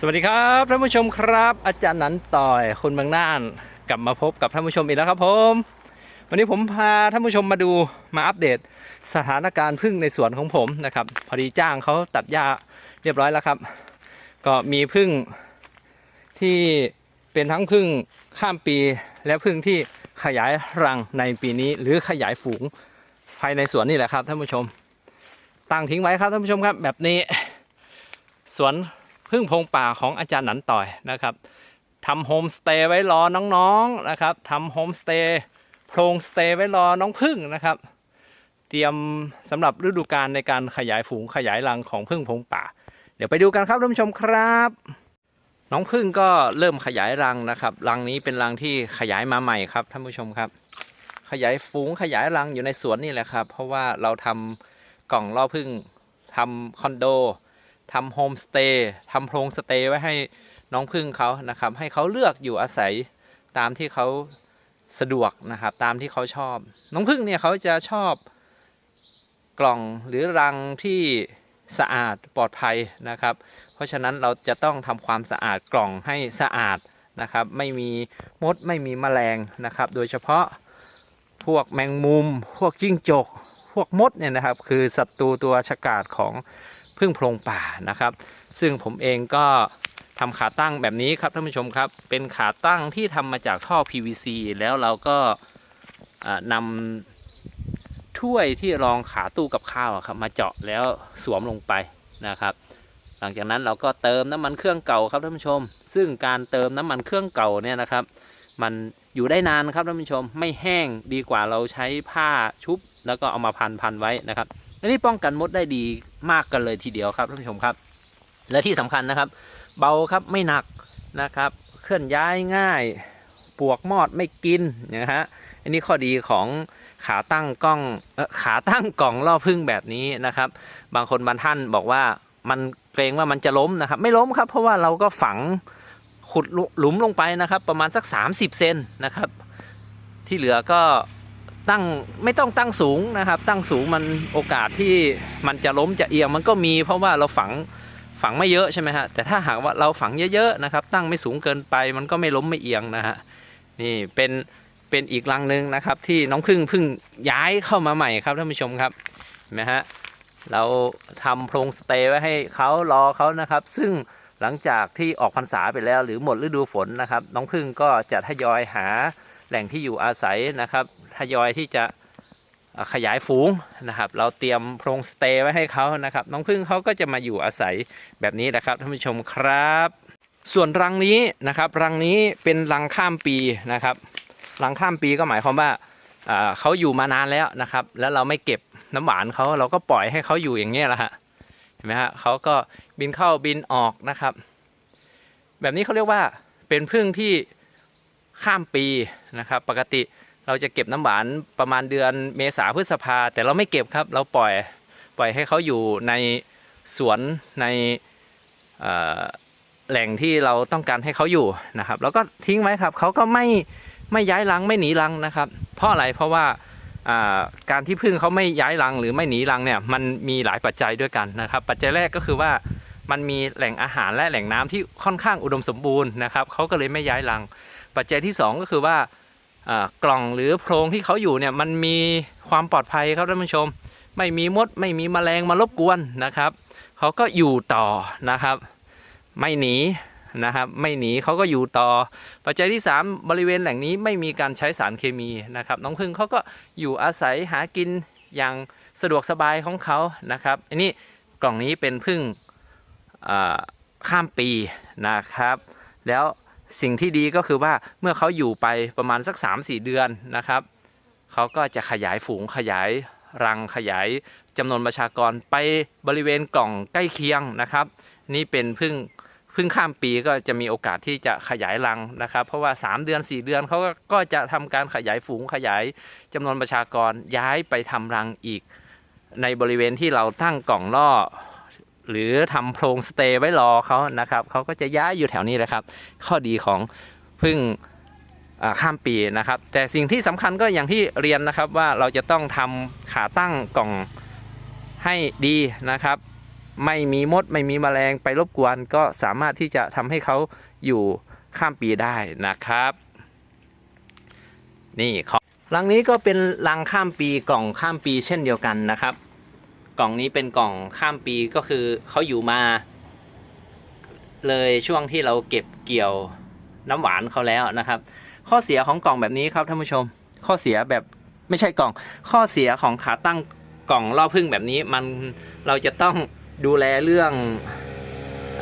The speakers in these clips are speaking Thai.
สวัสดีครับท่านผู้ชมครับ อาจารย์นันต่อยคนเมืองน่านกลับมาพบกับท่านผู้ชมอีกแล้วครับผม วันนี้ผมพาท่านผู้ชมมาดูมาอัปเดตสถานการณ์พึ่งในสวนของผมนะครับพอดีจ้างเขาตัดหญ้าเรียบร้อยแล้วครับ ก็มีพึ่งที่เป็นทั้งพึ่งข้ามปีและพึ่งที่ขยายรังในปีนี้ หรือขยายฝูงภายในสวนนี่แหละครับท่านผู้ชมตั้งทิ้งไว้ครับท่านผู้ชมครับ แบบนี้สวน พึ่งพงป่าของอาจารย์หนันต่อยนะครับทำโฮมสเตย์ไว้รอน้องๆนะครับทำโฮมสเตย์โพรงสเตย์ไว้รอน้องพึ่งนะครับ เตรียมสำหรับฤดูกาลในการขยายฝูงขยายรังของพึ่งพงป่า เดี๋ยวไปดูกันครับท่านผู้ชมครับ น้องพึ่งก็เริ่มขยายรังนะครับ รังนี้เป็นรังที่ขยายมาใหม่ครับท่านผู้ชมครับ ขยายฝูงขยายรังอยู่ในสวนนี่แหละครับ เพราะว่าเราทำกล่องล่อพึ่งทำคอนโด ทำโฮมสเตย์ทำโพรงสเตย์ไว้ให้น้องพึ่งเขานะครับ ให้เขาเลือกอยู่อาศัยตามที่เขาสะดวกนะครับ ตามที่เขาชอบ น้องพึ่งเนี่ยเขาจะชอบกล่องหรือรังที่สะอาดปลอดภัยนะครับ เพราะฉะนั้นเราจะต้องทำความสะอาดกล่องให้สะอาดนะครับ ไม่มีมดไม่มีแมลงนะครับ โดยเฉพาะพวกแมงมุม พวกจิ้งจก พวกมดเนี่ยนะครับ คือศัตรูตัวฉกาจของ พึ่งโพรงป่านะครับ ซึ่งผมเองก็ทำขาตั้งแบบนี้ครับท่านผู้ชมครับ เป็นขาตั้งที่ทำมาจากท่อ PVC แล้วเราก็อ่านำถ้วยที่รองขาตู้กับข้าวครับมาเจาะแล้วสวมลงไปนะครับ หลังจากนั้นเราก็เติมน้ำมันเครื่องเก่าครับท่านผู้ชม ซึ่งการเติมน้ำมันเครื่องเก่าเนี่ยนะครับ มันอยู่ได้นานครับท่านผู้ชม ไม่แห้งดีกว่าเราใช้ผ้าชุบ แล้วก็เอามาพันพันไว้นะครับ อันนี้ป้องกันมดได้ดีมากกันเลยทีเดียวครับท่านผู้ชมครับ และที่สำคัญนะครับ เบาครับไม่หนักนะครับ เคลื่อนย้ายง่ายปวกมอดไม่กินนะฮะอันนี้ข้อดีของขาตั้งกล้องขาตั้งกล่องล่อพึ่งแบบนี้นะครับ บางคนบางท่านบอกว่ามันเกรงว่ามันจะล้มนะครับ ไม่ล้มครับเพราะว่าเราก็ฝังขุดหลุมลงไปนะครับ ประมาณสัก 30 เซนนะครับ ที่เหลือก็ ตั้งไม่ต้องตั้งสูงนะครับ ตั้งสูงมันโอกาสที่มันจะล้มจะเอียงมันก็มี เพราะว่าเราฝังฝังไม่เยอะใช่ไหมฮะแต่ถ้าหากว่าเราฝังเยอะๆนะครับ ตั้งไม่สูงเกินไป มันก็ไม่ล้มไม่เอียงนะฮะนี่เป็นเป็นอีกรังหนึ่งนะครับ ที่น้องพึ่งพึ่งย้ายเข้ามาใหม่ครับท่านผู้ชมครับเห็นไหมฮะเราทำโพรงสเตย์ไว้ให้เขารอเขานะครับ ซึ่งหลังจากที่ออกพรรษาไปแล้ว หรือหมดฤดูฝนนะครับ น้องพึ่งก็จะทยอยหา แหล่งที่อยู่อาศัยนะครับทยอยที่จะขยายฝูงนะครับ เราเตรียมโพรงสเตย์ไว้ให้เขานะครับ น้องพึ่งเขาก็จะมาอยู่อาศัยแบบนี้นะครับท่านผู้ชมครับ ส่วนรังนี้นะครับ รังนี้เป็นรังข้ามปีนะครับ รังข้ามปีก็หมายความว่าเขาอยู่มานานแล้วนะครับ แล้วเราไม่เก็บน้ำหวานเขาเราก็ปล่อยให้เขาอยู่อย่างนี้แหละฮะเห็นไหมฮะเขาก็บินเข้าบินออกนะครับ แบบนี้เขาเรียกว่าเป็นพึ่งที่ ข้ามปีนะครับ ปกติเราจะเก็บน้ำหวานประมาณเดือนเมษาพฤษภาแต่เราไม่เก็บครับ เราปล่อยปล่อยให้เขาอยู่ในสวนในแหล่งที่เราต้องการให้เขาอยู่นะครับ แล้วก็ทิ้งไว้ครับเขาก็ไม่ไม่ย้ายรังไม่หนีรังนะครับ เพราะอะไรเพราะว่าอ่าการที่พึ่งเขาไม่ย้ายรังหรือไม่หนีรังเนี่ยมันมีหลายปัจจัยด้วยกันนะครับ ปัจจัยแรกก็คือว่ามันมีแหล่งอาหารและแหล่งน้ำที่ค่อนข้างอุดมสมบูรณ์นะครับเขาก็เลยไม่ย้ายรัง ปัจจัยที่สองก็คือว่ากล่องหรือโพรงที่เขาอยู่เนี่ยมันมีความปลอดภัยครับท่านผู้ชม ไม่มีมดไม่มีแมลงมารบกวนนะครับเขาก็อยู่ต่อนะครับ ไม่หนีนะครับไม่หนีเขาก็อยู่ต่อ ปัจจัยที่ 3 บริเวณแหล่งนี้ไม่มีการใช้สารเคมีนะครับน้องพึ่งเขาก็อยู่อาศัยหากินอย่างสะดวกสบายของเขานะครับอันนี้กล่องนี้เป็นพึ่งข้ามปีนะครับ แล้ว สิ่งที่ดีก็คือว่าเมื่อเขาอยู่ไปประมาณสัก 3-4 เดือนนะครับเขาก็จะขยายฝูงขยายรังขยายจำนวนประชากรไปบริเวณกล่องใกล้เคียงนะครับ นี่เป็นพึ่งพึ่งข้ามปีก็จะมีโอกาสที่จะขยายรังนะครับ เพราะว่า 3 เดือน 4 เดือนเขาก็ก็จะทำการขยายฝูงขยายจำนวนประชากรย้ายไปทำรังอีก ในบริเวณที่เราตั้งกล่องล่อ หรือทำโพรงสเตย์ไว้รอเขานะครับเขาก็จะย้ายอยู่แถวนี้แหละครับ ข้อดีของพึ่งข้ามปีนะครับ แต่สิ่งที่สำคัญก็อย่างที่เรียนนะครับว่าเราจะต้องทำขาตั้งกล่องให้ดีนะครับ ไม่มีมดไม่มีแมลงไปรบกวน ก็สามารถที่จะทำให้เขาอยู่ข้ามปีได้นะครับ นี่ของรังนี้ก็เป็นรังข้ามปีกล่องข้ามปีเช่นเดียวกันนะครับ กล่องนี้เป็นกล่องข้ามปีก็คือเขาอยู่มา เลยช่วงที่เราเก็บเกี่ยวน้ำหวานเขาแล้วนะครับ ข้อเสียของกล่องแบบนี้ครับท่านผู้ชม ข้อเสียแบบไม่ใช่กล่อง ข้อเสียของขาตั้งกล่องล่อพึ่งแบบนี้มันเราจะต้องดูแลเรื่อง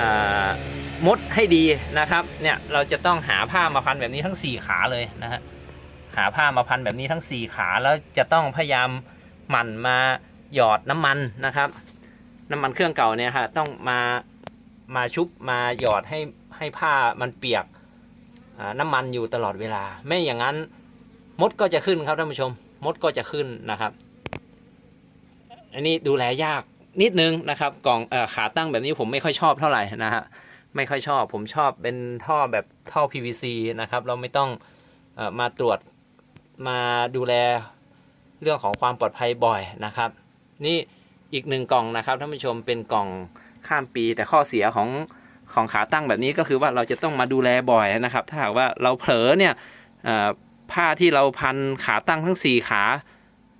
อมดให้ดีนะครับ เนี่ยเราจะต้องหาผ้ามาพันแบบนี้ทั้ง 4 ขาเลยนะฮะหาผ้ามาพันแบบนี้ทั้ง 4 ขาแล้วจะต้องพยายามหมั่นมา หยอดน้ำมันนะครับ น้ำมันเครื่องเก่าเนี่ยฮะต้องมามาชุบมาหยอดให้ให้ผ้ามันเปียกน้ำมันอยู่ตลอดเวลา ไม่อย่างนั้นมดก็จะขึ้นครับท่านผู้ชม มดก็จะขึ้นนะครับ อันนี้ดูแลยากนิดนึงนะครับกล่องอขาตั้งแบบนี้ผมไม่ค่อยชอบเท่าไหร่นะฮะไม่ค่อยชอบ ผมชอบเป็นท่อแบบท่อ PVC นะครับ เราไม่ต้องอมาตรวจมาดูแลเรื่องของความปลอดภัยบ่อยนะครับ นี่อีกหนึ่งกล่องนะครับท่านผู้ชมเป็นกล่องข้ามปีแต่ข้อเสียของของขาตั้งแบบนี้ก็คือว่าเราจะต้องมาดูแลบ่อยนะครับ ถ้าหากว่าเราเผลอเนี่ยผ้าที่เราพันขาตั้งทั้ง 4 ขา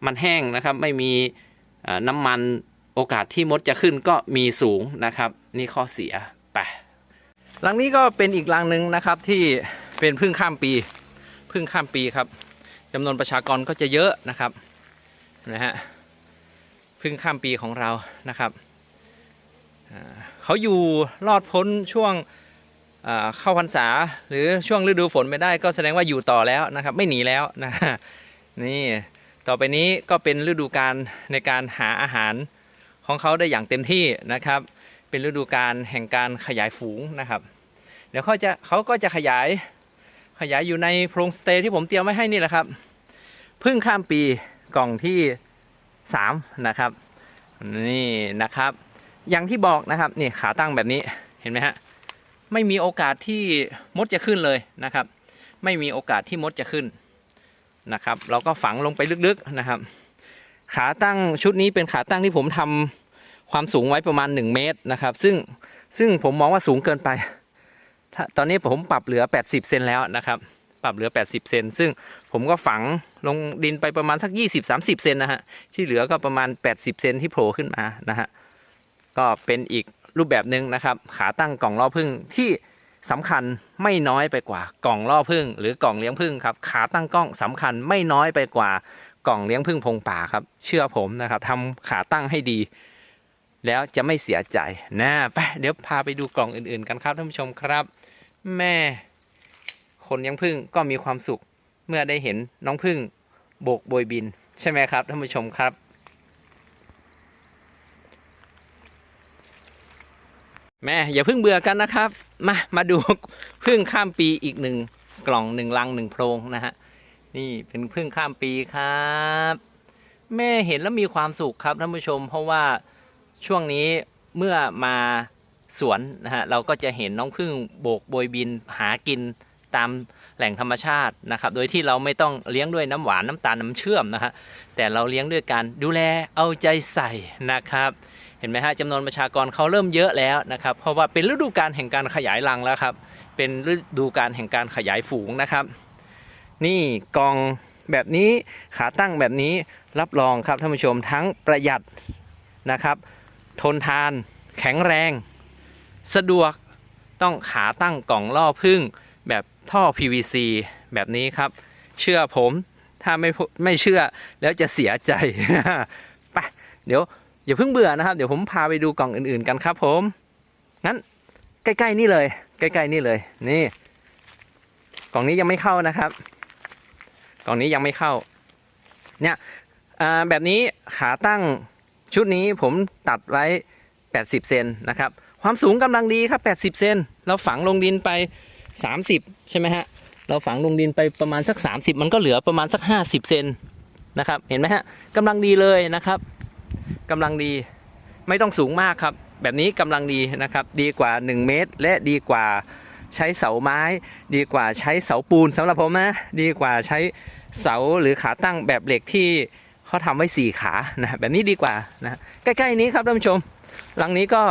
มันแห้งนะครับ ไม่มีน้ำมันโอกาสที่มดจะขึ้นก็มีสูงนะครับ นี่ข้อเสียไปรังนี้ก็เป็นอีกรังหนึ่งนะครับที่เป็นพึ่งข้ามปีพึ่งข้ามปีครับจำนวนประชากรก็จะเยอะนะครับนะฮะ พึ่งข้ามปีของเรานะครับเขาอยู่รอดพ้นช่วงเข้าพรรษาหรือช่วงฤดูฝนไม่ได้ก็แสดงว่าอยู่ต่อแล้วนะครับ ไม่หนีแล้วนะนี่ต่อไปนี้ก็เป็นฤดูการในการหาอาหารของเขาได้อย่างเต็มที่นะครับ เป็นฤดูการแห่งการขยายฝูงนะครับ เดี๋ยวเขาจะเขาก็จะขยายขยายอยู่ในโพรงสเตย์ที่ผมเตรียมไว้ให้นี่แหละครับ พึ่งข้ามปีกล่องที่ 3 นะครับ นี่นะครับ อย่างที่บอกนะครับนี่ขาตั้งแบบนี้เห็นไหมฮะไม่มีโอกาสที่มดจะขึ้นเลยนะครับ ไม่มีโอกาสที่มดจะขึ้นนะครับ เราก็ฝังลงไปลึกๆนะครับ ขาตั้งชุดนี้เป็นขาตั้งที่ผมทำความสูงไว้ประมาณ 1 เมตรนะครับ ซึ่งซึ่งผมมองว่าสูงเกินไป ตอนนี้ผมปรับเหลือ 80 เซนแล้วนะครับ ปรับเหลือ 80 เซนซึ่งผมก็ฝังลงดินไปประมาณสัก 20-30 เซนนะฮะ ที่เหลือก็ประมาณ 80 เซนที่โผล่ขึ้นมานะฮะ ก็เป็นอีกรูปแบบหนึ่งนะครับ ขาตั้งกล่องล่อพึ่งที่สำคัญไม่น้อยไปกว่ากล่องล่อพึ่งหรือกล่องเลี้ยงพึ่งครับขาตั้งกล้องสำคัญไม่น้อยไปกว่ากล่องเลี้ยงพึ่งพงป่าครับ เชื่อผมนะครับทำขาตั้งให้ดี แล้วจะไม่เสียใจนะไปเดี๋ยวพาไปดูกล่องอื่นๆกันครับท่านผู้ชมครับ แม่ คนเลี้ยงพึ่งก็มีความสุขเมื่อได้เห็นน้องพึ่งโบกโบยบิน ใช่ไหมครับท่านผู้ชมครับ แม่อย่าเพิ่งเบื่อกันนะครับ มามาดูพึ่งข้ามปีอีกหนึ่งกล่องหนึ่งลังหนึ่งโพรงนะฮะนี่เป็นพึ่งข้ามปีครับ แม่เห็นแล้วมีความสุขครับท่านผู้ชม เพราะว่าช่วงนี้เมื่อมาสวนนะฮะเราก็จะเห็นน้องพึ่งโบกโบยบินหากิน ตามแหล่งธรรมชาตินะครับ โดยที่เราไม่ต้องเลี้ยงด้วยน้ำหวานน้ำตาลน้ำเชื่อมนะฮะแต่เราเลี้ยงด้วยการดูแลเอาใจใส่นะครับ เห็นไหมฮะจำนวนประชากรเขาเริ่มเยอะแล้วนะครับ เพราะว่าเป็นฤดูการแห่งการขยายรังแล้วครับ เป็นฤดูการแห่งการขยายฝูงนะครับ นี่กองแบบนี้ขาตั้งแบบนี้รับรองครับท่านผู้ชมทั้งประหยัดนะครับ ทนทาน แข็งแรง สะดวกต้องขาตั้งกล่องล่อพึ่งแบบ ท่อ PVC แบบนี้ครับ เชื่อผมถ้าไม่ไม่เชื่อแล้วจะเสียใจไปเดี๋ยวอย่าเพิ่งเบื่อนะครับ เดี๋ยวผมพาไปดูกล่องอื่นๆกันครับผม งั้นใกล้ๆนี่เลย ใกล้ๆนี่เลย นี่ กล่องนี้ยังไม่เข้านะครับ กล่องนี้ยังไม่เข้า เนี่ยแบบนี้ขาตั้งชุดนี้ผมตัดไว้ 80 เซนนะครับ ความสูงกำลังดีครับ 80 เซนเราฝังลงดินไป 30 ใช่ไหมฮะ เราฝังลงดินไปประมาณสัก 30 มันก็เหลือประมาณสัก 50 เซนนะครับ เห็นไหมฮะกำลังดีเลยนะครับกำลังดีไม่ต้องสูงมากครับ แบบนี้กำลังดีนะครับ ดีกว่า 1 เมตร และดีกว่าใช้เสาไม้ ดีกว่าใช้เสาปูนสำหรับผมนะดีกว่าใช้เสาหรือขาตั้งแบบเหล็กที่เขาทำไว้4ขานะแบบนี้ดีกว่านะใกล้ๆนี้ครับท่านผู้ชมรังนี้ก็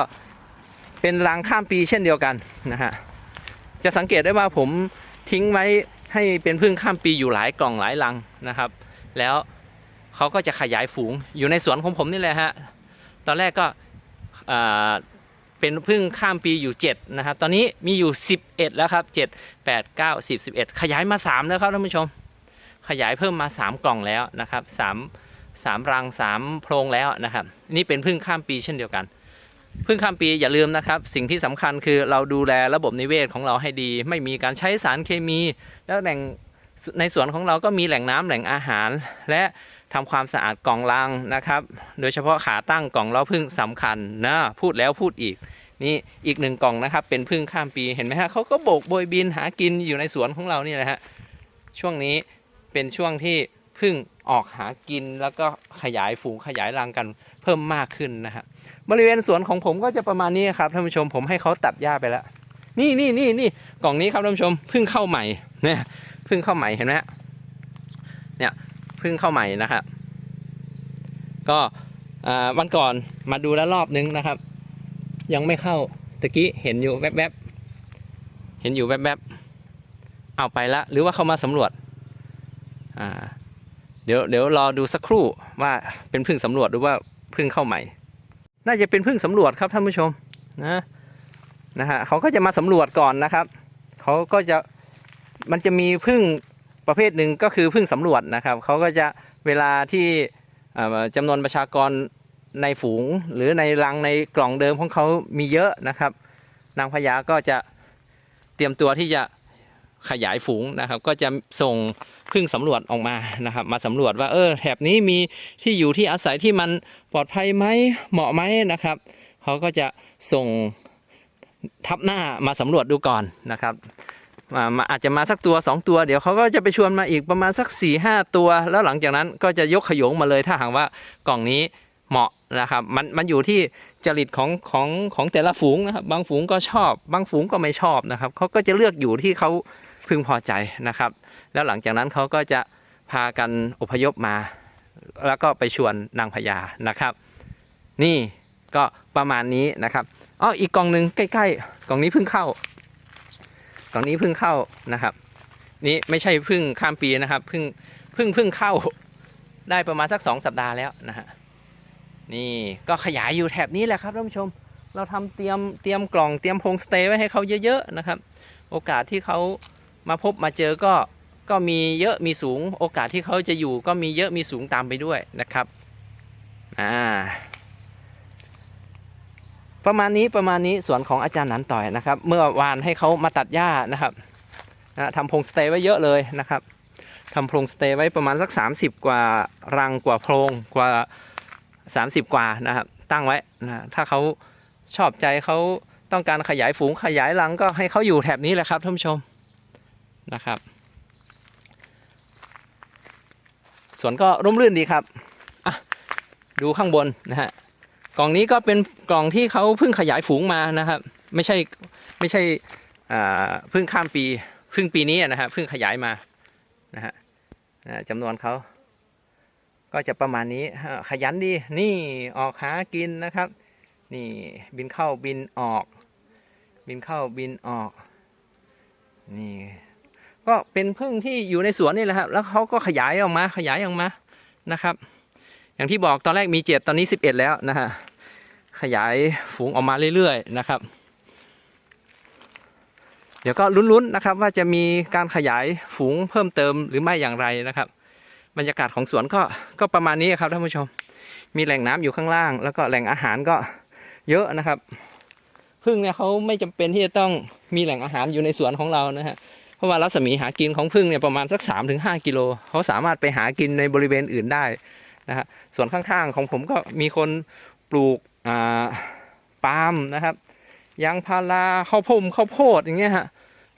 เป็นรังข้ามปีเช่นเดียวกันนะฮะ จะสังเกตได้ว่าผมทิ้งไว้ให้เป็นพึ่งข้ามปีอยู่หลายกล่องหลายรังนะครับ แล้วเขาก็จะขยายฝูงอยู่ในสวนของผมนี่แหละฮะตอนแรกก็เป็นพึ่งข้ามปีอยู่7นะครับตอนนี้มีอยู่ 11 แล้วครับ7 8 9 10 11 ขยายมา 3 แล้วครับท่านผู้ชม ขยายเพิ่มมา 3 กล่องแล้วนะครับ3 3รัง3โพรงแล้วนะครับนี่เป็นพึ่งข้ามปีเช่นเดียวกัน พึ่งข้ามปีอย่าลืมนะครับ สิ่งที่สำคัญคือเราดูแลระบบนิเวศของเราให้ดี ไม่มีการใช้สารเคมี แล้วแหล่งในสวนของเราก็มีแหล่งน้ำแหล่งอาหาร และทำความสะอาดกล่องรังนะครับ โดยเฉพาะขาตั้งกล่องล้อพึ่งสำคัญนะพูดแล้วพูดอีกนี่อีกหนึ่งกล่องนะครับ เป็นพึ่งข้ามปีเห็นไหมฮะเขาก็โบกโบยบินหากินอยู่ในสวนของเรานี่แหละฮะช่วงนี้เป็นช่วงที่พึ่งออกหากินแล้วก็ขยายฝูงขยายรังกันเพิ่มมากขึ้นนะฮะบ บริเวณสวนของผมก็จะประมาณนี้ครับท่านผู้ชมผมให้เขาตัดหญ้าไปแล้ว นี่นี่นี่นี่กล่องนี้ครับท่านผู้ชมเพิ่งเข้าใหม่เนี่ยเพิ่งเข้าใหม่เห็นไหมเนี่ยเพิ่งเข้าใหม่นะครับก็วันก่อนมาดูแล้วรอบนึงนะครับ ยังไม่เข้าตะกี้เห็นอยู่แวบๆเห็นอยู่แวบๆเอาไปละ หรือว่าเขามาสำรวจเดี๋ยวเดี๋ยวรอดูสักครู่ว่าเป็นพึ่งสำรวจหรือว่าพึ่งเข้าใหม่ น่าจะเป็นพึ่งสำรวจครับท่านผู้ชมนะนะฮะเขาก็จะมาสำรวจก่อนนะครับเขาก็จะมันจะมีพึ่งประเภทหนึ่งก็คือพึ่งสำรวจนะครับเขาก็จะเวลาที่จำนวนประชากรในฝูง หรือในรังในกล่องเดิมของเขามีเยอะนะครับ นางพญาก็จะเตรียมตัวที่จะ ขยายฝูงนะครับ ก็จะส่งพึ่งสำรวจออกมานะครับ มาสำรวจว่าเออแถบนี้มีที่อยู่ที่อาศัยที่มันปลอดภัยไหมเหมาะไหมนะครับเขาก็จะส่งทับหน้ามาสำรวจดูก่อนนะครับมาอาจจะมาสักตัว 2 ตัว เดี๋ยวเขาก็จะไปชวนมาอีกประมาณสัก4ี่ห้าตัว แล้วหลังจากนั้นก็จะยกขยงมาเลยถ้าหากว่ากล่องนี้เหมาะนะครับ มันมันอยู่ที่จริตของของของแต่ละฝูงนะครับ บางฝูงก็ชอบ บางฝูงก็ไม่ชอบนะครับเขาก็จะเลือกอยู่ที่เขา พึงพอใจนะครับ แล้วหลังจากนั้นเขาก็จะพากันอพยพมา แล้วก็ไปชวนนางพญานะครับ นี่ก็ประมาณนี้นะครับอ๋ออีกกล่องหนึ่งใกล้ๆกล่องนี้เพิ่งเข้ากล่องนี้เพิ่งเข้านะครับ นี่ไม่ใช่เพิ่งข้ามปีนะครับเพิ่งเพิ่งเพิ่งเข้าได้ประมาณสักสองสัปดาห์แล้วนะฮะนี่ก็ขยายอยู่แถบนี้แหละครับท่านผู้ชม เราทำเตรียมเตรียมกล่องเตรียมโฮมสเตย์ไว้ให้เขาเยอะๆนะครับ โอกาสที่เขา มาพบมาเจอก็ก็มีเยอะมีสูงโอกาสที่เขาจะอยู่ก็มีเยอะมีสูงตามไปด้วยนะครับอ่าประมาณนี้ประมาณนี้สวนของอาจารย์นันต่อยนะครับ เมื่อวานให้เขามาตัดหญ้านะครับนะทำโฮมสเตย์ไว้เยอะเลยนะครับทำโฮมสเตย์ไว้ประมาณสัก 30 กว่ารังกว่าโพรงกว่า 30 กว่านะครับ ตั้งไว้นะถ้าเขาชอบใจเขาต้องการขยายฝูงขยายรังก็ให้เขาอยู่แถบนี้แหละครับท่านผู้ชม นะครับ สวนก็ร่มรื่นดีครับดูข้างบนนะฮะกล่องนี้ก็เป็นกล่องที่เขาเพิ่งขยายฝูงมานะครับ ไม่ใช่ไม่ใช่เพิ่งข้ามปีเพิ่งปีนี้นะฮะเพิ่งขยายมานะฮะจำนวนเขาก็จะประมาณนี้ขยันดีนี่ออกหากินนะครับ นี่บินเข้าบินออก บินเข้าบินออก นี่ ก็เป็นพึ่งที่อยู่ในสวนนี่แหละครับ แล้วเขาก็ขยายออกมาขยายออกมานะครับ อย่างที่บอกตอนแรกมีเจ็ดตอนนี้สิบเอ็ดแล้วนะฮะขยายฝูงออกมาเรื่อยๆนะครับ เดี๋ยวก็ลุ้นๆนะครับว่าจะมีการขยายฝูงเพิ่มเติมหรือไม่อย่างไรนะครับ บรรยากาศของสวนก็ก็ประมาณนี้ครับท่านผู้ชม มีแหล่งน้ำอยู่ข้างล่าง แล้วก็แหล่งอาหารก็เยอะนะครับพึ่งเนี่ยเขาไม่จำเป็นที่จะต้องมีแหล่งอาหารอยู่ในสวนของเรานะฮะเราะว่ารัศมีหากินของพึ่งเนี่ยประมาณสัก3าถึงหกิโลเขาสามารถไปหากินในบริเวณอื่นได้นะฮะส่วนข้างๆของผมก็มีคนปลูกอ่าปาล์มนะครับยางพาราข้าวโพดข้าวโพดอย่างเงี้ยฮะ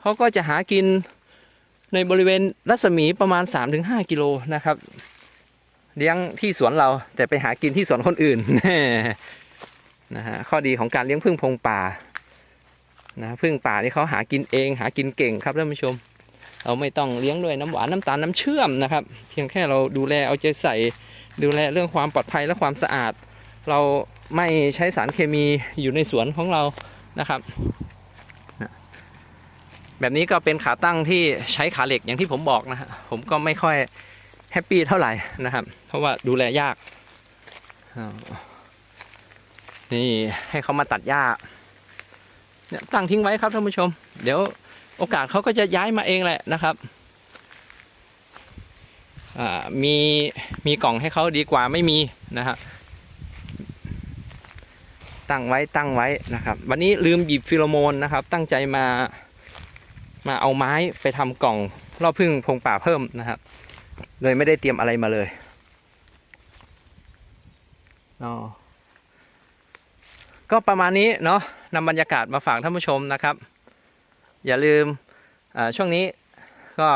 เขาก็จะหากินในบริเวณรัศมีประมาณ 3-5 กิโลนะครับเลี้ยงที่สวนเราแต่ไปหากินที่สวนคนอื่นนะฮะข้อดีของการเลี้ยงพึ่งพงป่า นะพึ่งป่านี่เขาหากินเอง หากินเก่งครับท่านผู้ชม เราไม่ต้องเลี้ยงด้วยน้ำหวานน้ำตาลน้ำเชื่อมนะครับ เพียงแค่เราดูแลเอาใจใส่ดูแลเรื่องความปลอดภัยและความสะอาด เราไม่ใช้สารเคมีอยู่ในสวนของเรานะครับ แบบนี้ก็เป็นขาตั้งที่ใช้ขาเหล็กอย่างที่ผมบอกนะฮะผมก็ไม่ค่อยแฮปปี้เท่าไหร่นะครับ เพราะว่าดูแลยาก นี่ให้เขามาตัดหญ้า เนี่ยตั้งทิ้งไว้ครับท่านผู้ชม เดี๋ยวโอกาสเขาก็จะย้ายมาเองแหละนะครับมีมีกล่องให้เขาดีกว่าไม่มีนะฮะตั้งไว้ตั้งไว้นะครับ วันนี้ลืมหยิบฟิโลโมนนะครับ ตั้งใจมามาเอาไม้ไปทำกล่องรอบพึ่งพงป่าเพิ่มนะครับ เลยไม่ได้เตรียมอะไรมาเลยอ๋อก็ประมาณนี้เนาะ นำบรรยากาศมาฝากท่านผู้ชมนะครับ อย่าลืมช่วงนี้ก็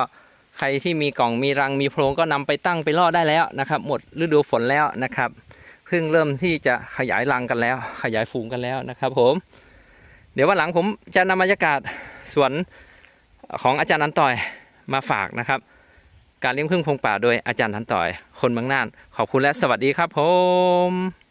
ใครที่มีกล่องมีรังมีโพรงก็นำไปตั้งไปล่อได้แล้วนะครับ หมดฤดูฝนแล้วนะครับเพิ่งเริ่มที่จะขยายรังกันแล้ว ขยายฝูงกันแล้วนะครับผม เดี๋ยววันหลังผมจะนำบรรยากาศสวนของอาจารย์นันต่อยมาฝากนะครับ การเลี้ยงพึ่งพงป่าโดยอาจารย์นันต่อย คนเมืองน่าน ขอบคุณและสวัสดีครับผม